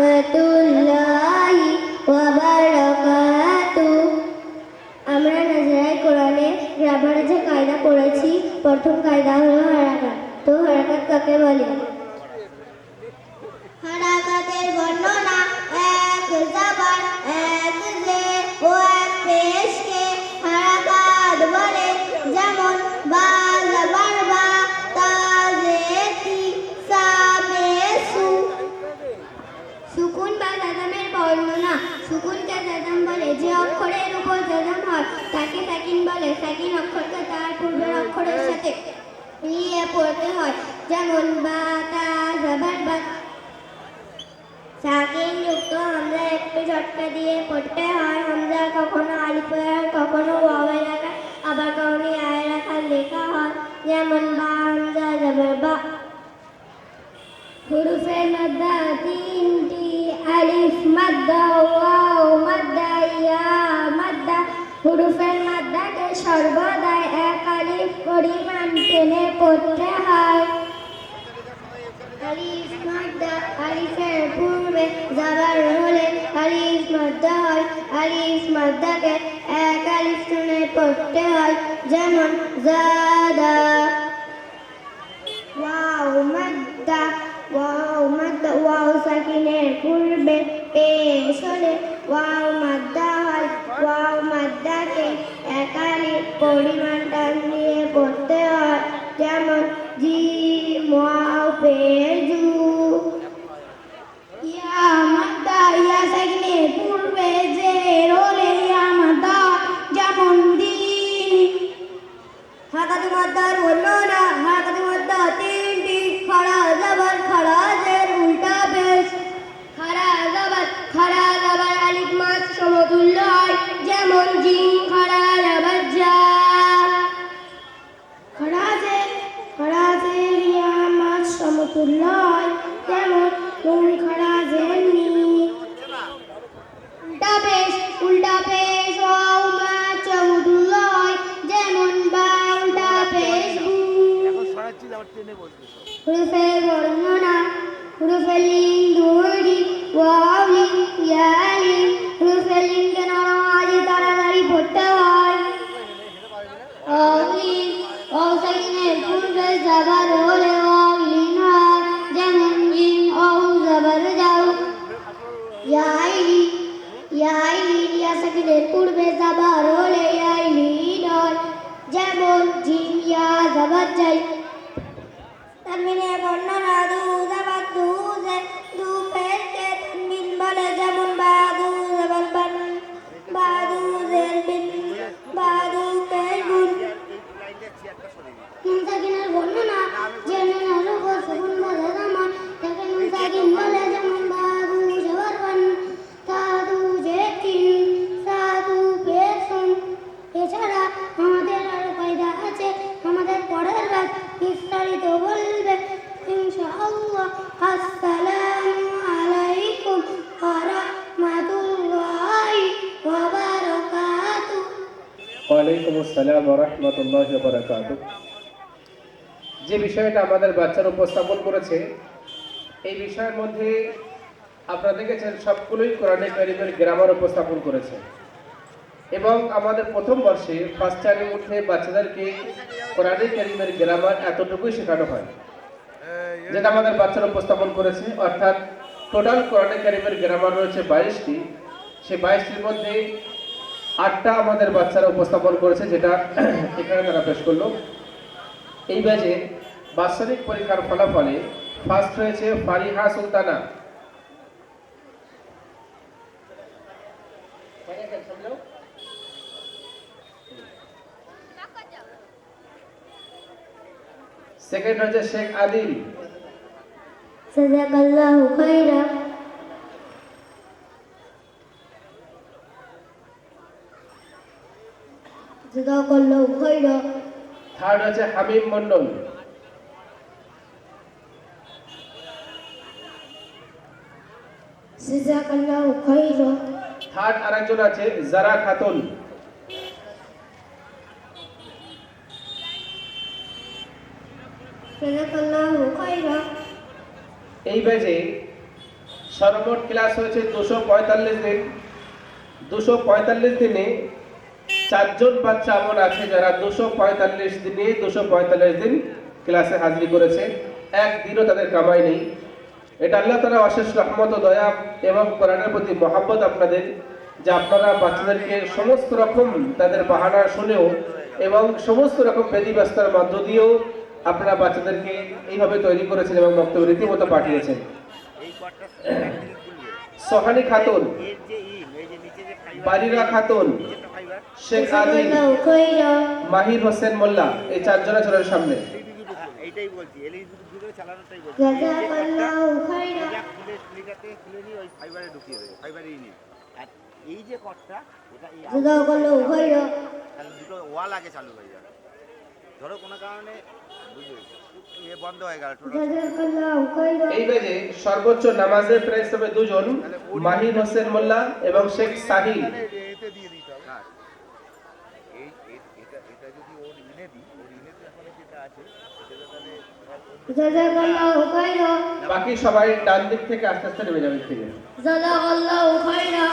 রহমতুল্লাহি ওয়া বারাকাতুহু আমরা নাজরায় কোরআনে গ্রামারে যে কায়দা পড়েছি, প্রথম কায়দা হলো হারাকাত। তো হারাকাত কাকে বলে? তাকে সাকিন বলে। সাকিন অক্ষরকে তার পূর্বের অক্ষরের সাথে মিলিয়ে পড়তে হয়। যেমন, বা, তা জাবার বা সাকিন যুক্ত হামজা একটু ঝটকা দিয়ে পড়তে হয়। হামজা কখনো হয় কখনো ওয়াওয়ে লেখা আবার কখনো আয় লেখা লেখা হয়। যেমন, বা, হামজা জাবার বা হুরুফের মাদ্দা তিনটি আলিফ, মাদ্দা, ওয়াও, মাদ্দা সর্বদাই এক পরিমাণ টেনে পড়তে হয়। পূর্বে যাবার হলে আলিফ মাদ্দা হয়। আলিফ মাদ্দাকে এক আলিফ পড়তে হয়, যেমন জাদা। ওয়াও মাদ্দা ওয়াও মাদ্দা, ওয়াও সাকিনের পূর্বে পেশ হলে ওয়াও মাদ্দা হয়, ওয়াও Bolívar. زبر رول يا ليلال جابون جيم يا زبر جاي ইয়া লিঙ্গ যে বিষয়টা আমাদের বাচ্চারা উপস্থাপন করেছে, এই বিষয়ের মধ্যে আপনারা দেখেছেন সবগুলোই কোরআনে কারিমের গ্রামার উপস্থাপন করেছে। এবং আমাদের প্রথম বর্ষে ফার্স্ট ইয়ারের মধ্যে বাচ্চাদেরকে কোরআনে কারিমের গ্রামার এতটুকুই শেখানো হয়। যেটা আমাদের বাচ্চারা উপস্থাপন করেছে, অর্থাৎ টোটাল কোরআনে কারিমের গ্রামার রয়েছে বাইশটি। সেই বাইশটির মধ্যে আটটা আমাদের বাচ্চারা উপস্থাপন করেছে, যেটা এখানে তারা পেশ করল। এই ব্যাচে বাৎসরিক পরীক্ষার ফলাফলে ফার্স্ট রয়েছে ফারিহা সুলতানা। সেকেন্ড হচ্ছে শেখ আদিল। জাযাকাল্লাহু খাইরা জাযাকাল্লাহু খাইরা থার্ড হচ্ছে হামিম মন্ডল। জাযাকাল্লাহু খাইরা থার্ড আরেকজন আছে জারা খাতুন জাযাকাল্লাহু খাইরা এই ব্যাচে সর্বমোট ক্লাস হয়েছে দুশো পঁয়তাল্লিশ দিন। দুশো পঁয়তাল্লিশ দিনে চারজন বাচ্চা এমন আছে যারা দুশো পঁয়তাল্লিশ দিনে দুশো পঁয়তাল্লিশ দিন ক্লাসে হাজিরি করেছে। একদিনও তাদের কামাই নেই। এটা আল্লাহ তালা অশেষ রহমত দয়া এবং কোরআনের প্রতি মহাব্বত আপনাদের, যে আপনারা বাচ্চাদেরকে সমস্ত রকম তাদের বাহানা শুনেও এবং সমস্ত রকম ব্যস্ততার মধ্য দিয়েও আপনারা বাচ্চাদেরকে এইভাবে তৈরি করেছেন এবং বক্তব্য রীতিমতো পাঠিয়েছেন। সোহানি খাতুন বারিরা খাতুন শেখ আদিল মাহির হোসেন মোল্লা এই চারজনের চলের সামনে। এইটাই বলছি এলইডি দুটো চালানোটাই বলছি জাযাকাল্লাহু খাইরা এটা খুলে খুলে নিয়ে ওই ফাইবারে ঢুকিয়ে দেবে ফাইবারে ইনে আর এই যে কটটা এটা এই দুটো ওয়াল আগে চালু হয়ে যাবে। ধরো কোনো কারণে বুঝলি ইয়ে বন্ধ হয়ে গেল এই ব্যাচে সর্বোচ্চ নামাজের প্রাইস হবে দুজন মাহির হোসেন মোল্লা এবং শেখ সাহিল জাযাকাল্লাহু খাইরা বাকি সবাই ডান দিক থেকে আস্তে আস্তে নেমে যাবে। থেকে জাযাকাল্লাহু খাইরা